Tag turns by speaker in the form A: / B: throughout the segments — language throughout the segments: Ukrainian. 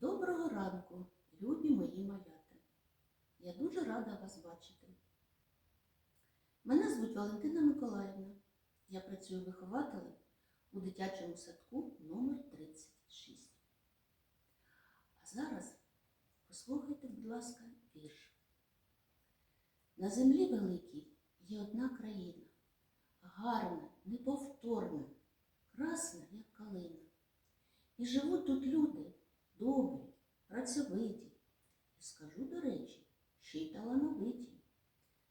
A: Доброго ранку, любі мої малята. Я дуже рада вас бачити. Мене звуть Валентина Миколаївна. Я працюю вихователем у дитячому садку номер 36. А зараз послухайте, будь ласка, вірш. На землі великій є одна країна, гарна, неповторна, красна, як калина. І живуть тут люди добрі, працьовиті. І скажу, до речі, ще й талановиті.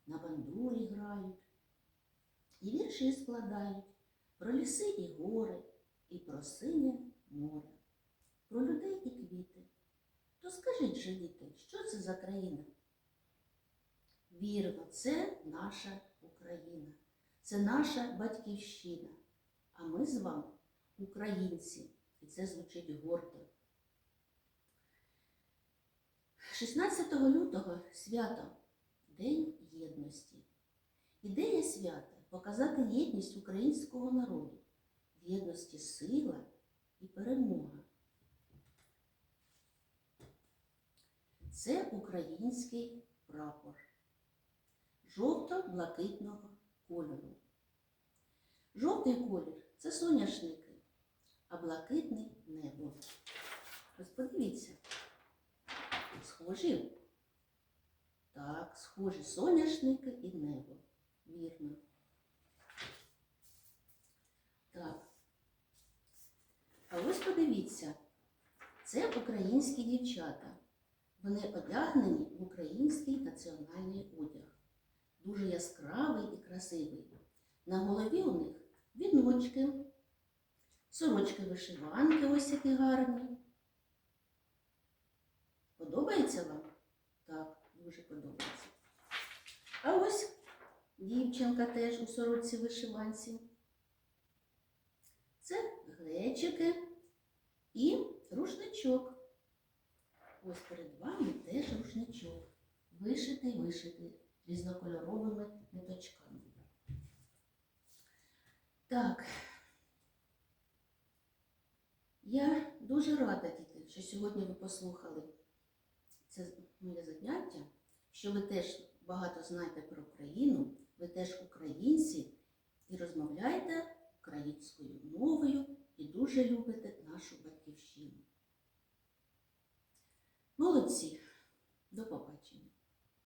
A: На бандурі грають, і вірші складають про ліси і гори, і про синє море, про людей і квіти. То скажіть же, діти, що це за країна? Вірно, це наша Україна, це наша батьківщина. А ми з вами українці, і це звучить гордо. 16 лютого свято День єдності. Ідея свята показати єдність українського народу, в єдності сила і перемога. Це український прапор жовто-блакитного кольору. Жовтий колір це соняшники, а блакитний небо. Ось подивіться. Схожі? Так, схожі соняшники і небо. Вірно. Так. А ось подивіться, це українські дівчата. Вони одягнені в український національний одяг. Дуже яскравий і красивий. На голові у них віночки, сорочки вишиванки, ось які гарні. Подобається вам? Так, дуже подобається. А ось дівчинка теж у сорочці вишиванці. Це глечики і рушничок. Ось перед вами теж рушничок. Вишитий, вишитий різнокольоровими ниточками. Так. Я дуже рада, діти, що сьогодні ви послухали це моє заняття, що ви теж багато знаєте про Україну, ви теж українці і розмовляєте українською мовою і дуже любите нашу батьківщину. Молодці!